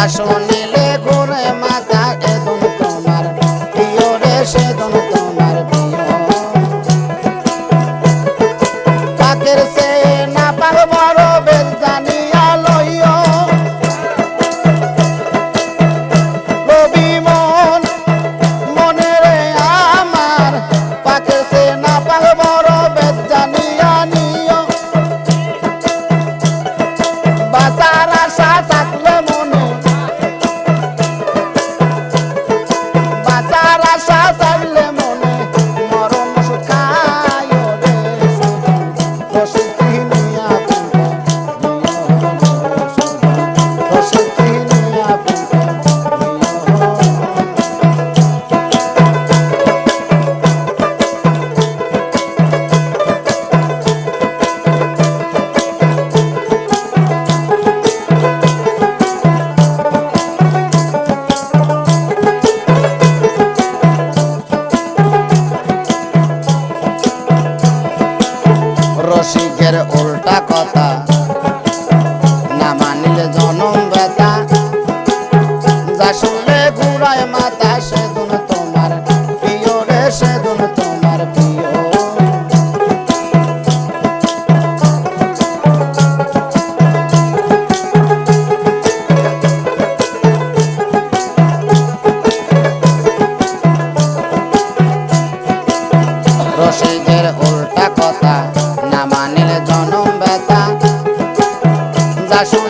corazón corazón.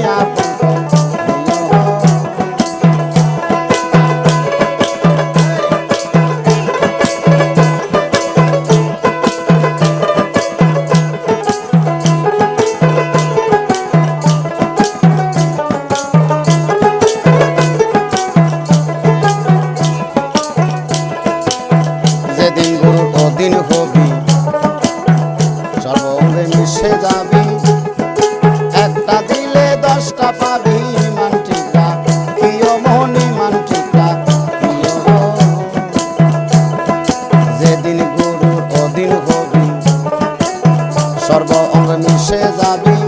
Yeah. সর্ব অঙ্গ মিশে যাবি।